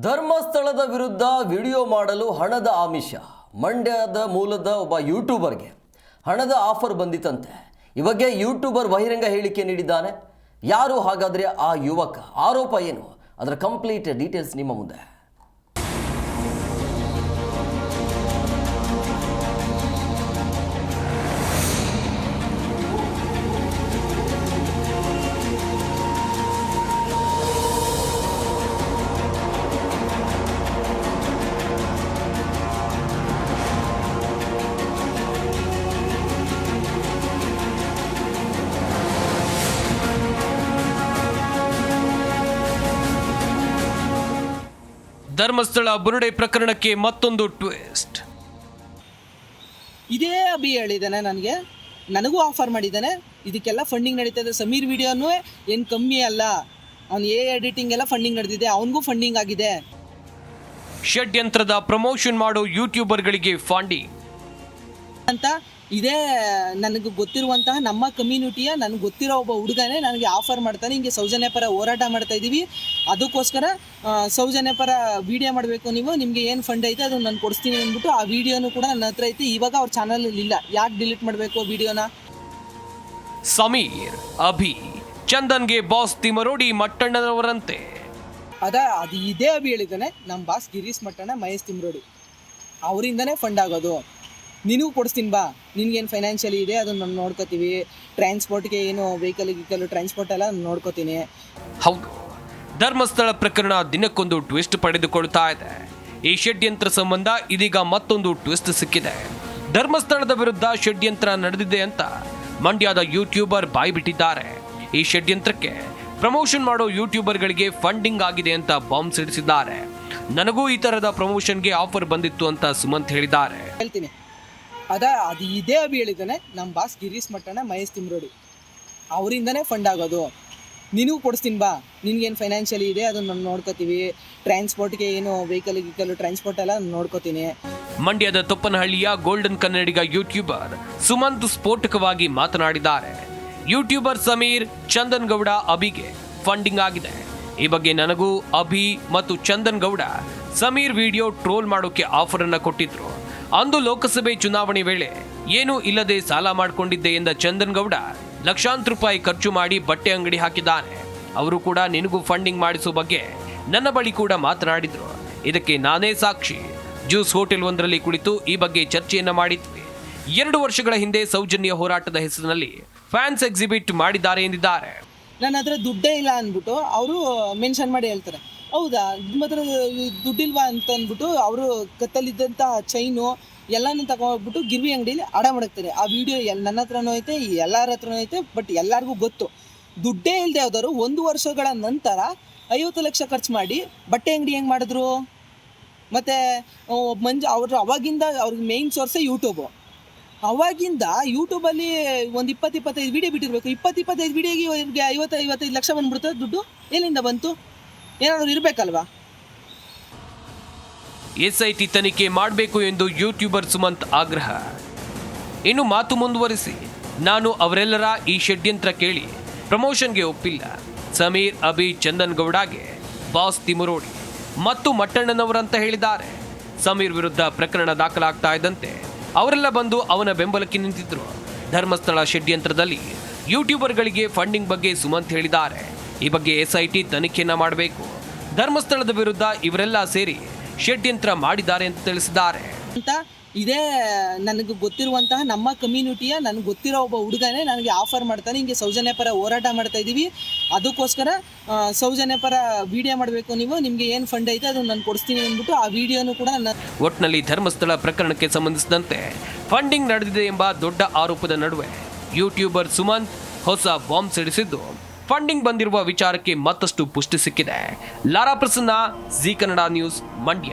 ಧರ್ಮಸ್ಥಳದ ವಿರುದ್ಧ ವಿಡಿಯೋ ಮಾಡಲು ಹಣದ ಆಮಿಷ. ಮಂಡ್ಯದ ಮೂಲದ ಒಬ್ಬ ಯೂಟ್ಯೂಬರ್ಗೆ ಹಣದ ಆಫರ್ ಬಂದಿತಂತೆ ಈ ಬಗ್ಗೆ ಯೂಟ್ಯೂಬರ್ ಬಹಿರಂಗ ಹೇಳಿಕೆ ನೀಡಿದ್ದಾನೆ. ಯಾರು ಹಾಗಾದರೆ ಆ ಯುವಕ? ಆರೋಪ ಏನು? ಅದರ ಕಂಪ್ಲೀಟ್ ಡೀಟೇಲ್ಸ್ ನಿಮ್ಮ ಮುಂದೆ. ಧರ್ಮಸ್ಥಳ ಬುರುಡೆ ಪ್ರಕರಣಕ್ಕೆ ಮತ್ತೊಂದು ಟ್ವಿಸ್ಟ್. ಇದೇ ಅಭಿ ಹೇಳಿದ್ದಾನೆ ನನಗೆ. ನನಗೂ ಆಫರ್ ಮಾಡಿದ್ದಾನೆ. ಇದಕ್ಕೆಲ್ಲ ಫಂಡಿಂಗ್ ನಡೀತಾ ಇದೆ ಸಮೀರ್ ವಿಡಿಯೋನೂ ಏನು ಕಮ್ಮಿ ಅಲ್ಲ. ಅವ್ನು ಎ ಎಡಿಟಿಂಗ್ ಎಲ್ಲ ಫಂಡಿಂಗ್ ನಡೆದಿದೆ. ಅವನಿಗೂ ಫಂಡಿಂಗ್ ಆಗಿದೆ. ಷಡ್ಯಂತ್ರದ ಪ್ರಮೋಷನ್ ಮಾಡೋ ಯೂಟ್ಯೂಬರ್ಗಳಿಗೆ ಫಾಂಡಿ ಅಂತ ಇದೇ ನನಗೆ ಗೊತ್ತಿರುವಂತಹ ನಮ್ಮ ಕಮ್ಯುನಿಟಿಯ ನನಗೆ ಗೊತ್ತಿರೋ ಒಬ್ಬ ಹುಡುಗನೇ ನನಗೆ ಆಫರ್ ಮಾಡ್ತಾನೆ. ಹಿಂಗೆ ಸೌಜನ್ಯ ಪರ ಹೋರಾಟ ಮಾಡ್ತಾ ಇದ್ದೀವಿ. ಅದಕ್ಕೋಸ್ಕರ ಸೌಜನ್ಯ ಪರ ವಿಡಿಯೋ ಮಾಡಬೇಕು ನೀವು. ನಿಮಗೆ ಏನು ಫಂಡ್ ಐತೆ ಅದನ್ನು ನಾನು ಕೊಡಿಸ್ತೀನಿ ಅಂದ್ಬಿಟ್ಟು ಆ ವಿಡಿಯೋನು ಕೂಡ ನನ್ನ ಹತ್ರ ಐತೆ. ಇವಾಗ ಅವ್ರ ಚಾನಲಲ್ಲಿ ಇಲ್ಲ. ಯಾಕೆ ಡಿಲೀಟ್ ಮಾಡಬೇಕು ವಿಡಿಯೋನ ಸಮೀರ್ ಅಭಿ ಚಂದನ್ಗೆ ಬಾಸ್ ತಿಮರೋಡಿ ಮಟ್ಟಣ್ಣನವರಂತೆ. ಅದ ಅದು ಇದೇ ಅಭಿ ಹೇಳಿದ್ದಾನೆ. ನಮ್ಮ ಬಾಸ್ ಗಿರೀಶ್ ಮಟ್ಟಣ್ಣ ಮಹೇಶ್ ತಿಮರೋಡಿ ಅವರಿಂದನೇ ಫಂಡ್ ಆಗೋದು. ನಿನಗೂ ಕೊಡಿಸ್ತೀನಿ ಬಾ. ನಿನಗೇನು ಫೈನಾನ್ಷಿಯಲಿ ಇದೆ ಅದನ್ನು ನಾನು ನೋಡ್ಕೋತೀವಿ. ಟ್ರಾನ್ಸ್ಪೋರ್ಟ್ಗೆ ಏನು ವೆಹಿಕಲ್ ಗಿಕಲ್ ಟ್ರಾನ್ಸ್ಪೋರ್ಟ್ ಎಲ್ಲ ನಾನು ನೋಡ್ಕೋತೀನಿ. ಹೌದು. ಧರ್ಮಸ್ಥಳ ಪ್ರಕರಣ ದಿನಕ್ಕೊಂದು ಟ್ವಿಸ್ಟ್ ಪಡೆದುಕೊಳ್ತಾ ಇದೆ. ಈ ಷಡ್ಯಂತ್ರ ಸಂಬಂಧ ಇದೀಗ ಮತ್ತೊಂದು ಟ್ವಿಸ್ಟ್ ಸಿಕ್ಕಿದೆ. ಧರ್ಮಸ್ಥಳದ ವಿರುದ್ಧ ಷಡ್ಯಂತ್ರ ನಡೆದಿದೆ ಅಂತ ಮಂಡ್ಯದ ಯೂಟ್ಯೂಬರ್ ಬಾಯ್ಬಿಟ್ಟಿದ್ದಾರೆ. ಈ ಷಡ್ಯಂತ್ರಕ್ಕೆ ಪ್ರಮೋಷನ್ ಮಾಡೋ ಯೂಟ್ಯೂಬರ್ಗಳಿಗೆ ಫಂಡಿಂಗ್ ಆಗಿದೆ ಅಂತ ಬಾಂಬ್ ಸಿಡಿಸಿದ್ದಾರೆ. ನನಗೂ ಈ ತರದ ಪ್ರಮೋಷನ್ಗೆ ಆಫರ್ ಬಂದಿತ್ತು ಅಂತ ಸುಮಂತ್ ಹೇಳಿದ್ದಾರೆ. ಹೇಳ್ತೀನಿ. ಅದ, ಅದು ಇದೇ ಅಭಿ ಹೇಳಿದ್ದಾನೆ ನಮ್ಮ ಬಾಸ್ ಗಿರೀಶ್ ಮಟ್ಟಣ ಮಹೇಶ್ ತಿಮ್ರೋಡಿ. ಅವರಿಂದನೇ ಫಂಡ್ ಆಗೋದು. ನಿನಗೂ ಕೊಡಿಸ್ತೀನಿ ಬಾ. ನಿನಗೇನು ಫೈನಾನ್ಷಿಯಲಿ ಇದೆ, ಅದನ್ನು ನಾನು ನೋಡ್ಕೋತೀವಿ. ಟ್ರಾನ್ಸ್ಪೋರ್ಟ್ಗೆ ಏನು ವೆಹಿಕಲ್ ಗಿಕಲ್ ಟ್ರಾನ್ಸ್ಪೋರ್ಟ್ ಎಲ್ಲ ನೋಡ್ಕೋತೀನಿ. ಮಂಡ್ಯದ ತುಪ್ಪನಹಳ್ಳಿಯ ಗೋಲ್ಡನ್ ಕನ್ನಡಿಗ ಯೂಟ್ಯೂಬರ್ ಸುಮಂತ್ ಸ್ಫೋಟಕವಾಗಿ ಮಾತನಾಡಿದ್ದಾರೆ. ಯೂಟ್ಯೂಬರ್ ಸಮೀರ್ ಚಂದನ್ ಗೌಡ ಅಭಿಗೆ ಫಂಡಿಂಗ್ ಆಗಿದೆ. ಈ ಬಗ್ಗೆ ನನಗೂ ಅಭಿ ಮತ್ತು ಚಂದನ್ ಗೌಡ ಸಮೀರ್ ವಿಡಿಯೋ ಟ್ರೋಲ್ ಮಾಡೋಕೆ ಆಫರ್ ಅನ್ನು ಕೊಟ್ಟಿದ್ರು. ಅಂದು ಲೋಕಸಭೆ ಚುನಾವಣೆ ವೇಳೆ ಏನೂ ಇಲ್ಲದೆ ಸಾಲ ಮಾಡಿಕೊಂಡಿದ್ದೆ ಎಂದ ಚಂದನ್ಗೌಡ, ಲಕ್ಷಾಂತರ ರೂಪಾಯಿ ಖರ್ಚು ಮಾಡಿ ಬಟ್ಟೆ ಅಂಗಡಿ ಹಾಕಿದ್ದಾನೆ. ಅವರು ಕೂಡ ನಿನಗೂ ಫಂಡಿಂಗ್ ಮಾಡಿಸೋ ಬಗ್ಗೆ ನನ್ನ ಬಳಿ ಕೂಡ ಮಾತನಾಡಿದ್ರು. ಇದಕ್ಕೆ ನಾನೇ ಸಾಕ್ಷಿ. ಜ್ಯೂಸ್ ಹೋಟೆಲ್ ಒಂದರಲ್ಲಿ ಕುಳಿತು ಈ ಬಗ್ಗೆ ಚರ್ಚೆಯನ್ನ ಮಾಡಿದ್ವಿ. ಎರಡು ವರ್ಷಗಳ ಹಿಂದೆ ಸೌಜನ್ಯ ಹೋರಾಟದ ಹೆಸರಿನಲ್ಲಿ ಫ್ಯಾನ್ಸ್ ಎಕ್ಸಿಬಿಟ್ ಮಾಡಿದ್ದಾರೆ ಎಂದಿದ್ದಾರೆ. ನನ್ನ ಹತ್ರ ದುಡ್ಡೇ ಇಲ್ಲ ಅಂದ್ಬಿಟ್ಟು ಅವರು ಮೆನ್ಷನ್ ಮಾಡಿ ಹೇಳ್ತಾರೆ. ಹೌದಾ? ನಿಮ್ಮ ಹತ್ರ ದುಡ್ಡಿಲ್ವಾ ಅಂತ ಅಂದ್ಬಿಟ್ಟು ಅವರು ಕತ್ತಲಿದ್ದಂಥ ಚೈನು ಎಲ್ಲನೂ ತಗೊಂಡ್ಬಿಟ್ಟು ಗಿರ್ವಿ ಅಂಗಡಿಲಿ ಅಡ ಮಾಡ್ತಾರೆ ಆ ವಿಡಿಯೋ ಎಲ್ಲಿ ನನ್ನ ಹತ್ರನೂ ಐತೆ, ಎಲ್ಲರ ಹತ್ರನೂ ಐತೆ ಬಟ್ ಎಲ್ಲರಿಗೂ ಗೊತ್ತು. ದುಡ್ಡೇ ಇಲ್ಲದೆ ಯಾವ್ದಾದ್ರು ಒಂದು ವರ್ಷಗಳ ನಂತರ ಐವತ್ತು ಲಕ್ಷ ಖರ್ಚು ಮಾಡಿ ಬಟ್ಟೆ ಅಂಗಡಿ ಹೆಂಗೆ ಮಾಡಿದ್ರು? ಮತ್ತು ಮಂಜ, ಅವ್ರ ಅವಾಗಿಂದ ಅವ್ರಿಗೆ ಮೇಯ್ನ್ ಸೋರ್ಸೇ ಯೂಟ್ಯೂಬು ಅವಾಗಿಂದ ಯೂಟ್ಯೂಬಲ್ಲಿ ಒಂದು ಇಪ್ಪತ್ತು, ಇಪ್ಪತ್ತೈದು ವಿಡಿಯೋ ಬಿಟ್ಟಿರಬೇಕು. ಇಪ್ಪತ್ತು, ಇಪ್ಪತ್ತೈದು ವಿಡಿಯೋಗೆ ಇವ್ರಿಗೆ ಐವತ್ತು, ಐವತ್ತೈದು ಲಕ್ಷ ಬಂದ್ಬಿಡ್ತದೆ ದುಡ್ಡು. ಎಲ್ಲಿಂದ ಬಂತು? ಏನಾದರೂ ಇರಬೇಕಲ್ವಾ? ಎಸ್ಐಟಿ ತನಿಖೆ ಮಾಡಬೇಕು ಎಂದು ಯೂಟ್ಯೂಬರ್ ಸುಮಂತ್ ಆಗ್ರಹ. ಇನ್ನು ಮಾತು ಮುಂದುವರಿಸಿ. ನಾನು ಅವರೆಲ್ಲರ ಈ ಷಡ್ಯಂತ್ರ ಕೇಳಿ ಪ್ರಮೋಷನ್ಗೆ ಒಪ್ಪಿಲ್ಲ. ಸಮೀರ್ ಅಭಿ ಚಂದನ್ ಗೌಡಗೆ ಬಾಸ್ ತಿಮುರೋಡಿ ಮತ್ತು ಮಟ್ಟಣ್ಣನವರಂತ ಹೇಳಿದ್ದಾರೆ. ಸಮೀರ್ ವಿರುದ್ಧ ಪ್ರಕರಣ ದಾಖಲಾಗ್ತಾ ಇದ್ದಂತೆ ಅವರೆಲ್ಲ ಬಂದು ಅವನ ಬೆಂಬಲಕ್ಕೆ ನಿಂತಿದ್ರು. ಧರ್ಮಸ್ಥಳ ಷಡ್ಯಂತ್ರದಲ್ಲಿ ಯೂಟ್ಯೂಬರ್ಗಳಿಗೆ ಫಂಡಿಂಗ್ ಬಗ್ಗೆ ಸುಮಂತ್ ಹೇಳಿದ್ದಾರೆ. ಈ ಬಗ್ಗೆ ಎಸ್ಐಟಿ ತನಿಖೆಯನ್ನು ಮಾಡಬೇಕು. ಧರ್ಮಸ್ಥಳದ ವಿರುದ್ಧ ಇವರೆಲ್ಲ ಸೇರಿ ಷಡ್ಯಂತ್ರ ಮಾಡಿದ್ದಾರೆ ಅಂತ ತಿಳಿಸಿದ್ದಾರೆ. ಅಂತ ಇದೇ ನನಗೆ ಗೊತ್ತಿರುವಂತಹ ನಮ್ಮ ಕಮ್ಯುನಿಟಿಯ ನನಗೆ ಗೊತ್ತಿರೋ ಒಬ್ಬ ಹುಡುಗನೇ ನನಗೆ ಆಫರ್ ಮಾಡ್ತಾನೆ ಹಿಂಗೆ ಸೌಜನ್ಯ ಪರ ಹೋರಾಟ ಮಾಡ್ತಾ ಇದ್ದೀವಿ. ಅದಕ್ಕೋಸ್ಕರ ಸೌಜನ್ಯ ಪರ ವಿಡಿಯೋ ಮಾಡಬೇಕು ನೀವು ನಿಮಗೆ ಏನು ಫಂಡ್ ಐತೆ ಅದನ್ನು ನಾನು ಕೊಡಿಸ್ತೀನಿ ಅಂದ್ಬಿಟ್ಟು ಆ ವಿಡಿಯೋನು ಕೂಡ ನನ್ನ ಒಟ್ನಲ್ಲಿ ಧರ್ಮಸ್ಥಳ ಪ್ರಕರಣಕ್ಕೆ ಸಂಬಂಧಿಸಿದಂತೆ ಫಂಡಿಂಗ್ ನಡೆದಿದೆ ಎಂಬ ದೊಡ್ಡ ಆರೋಪದ ನಡುವೆ ಯೂಟ್ಯೂಬರ್ ಸುಮಂತ್ ಹೊಸ ಬಾಂಬ್ ಸಿಡಿಸಿದ್ದು. ಫಂಡಿಂಗ್ ಬಂದಿರುವ ವಿಚಾರಕ್ಕೆ ಮತ್ತಷ್ಟು ಪುಷ್ಟಿ ಸಿಕ್ಕಿದೆ. Lara Prasanna Zee Kannada news Mandya.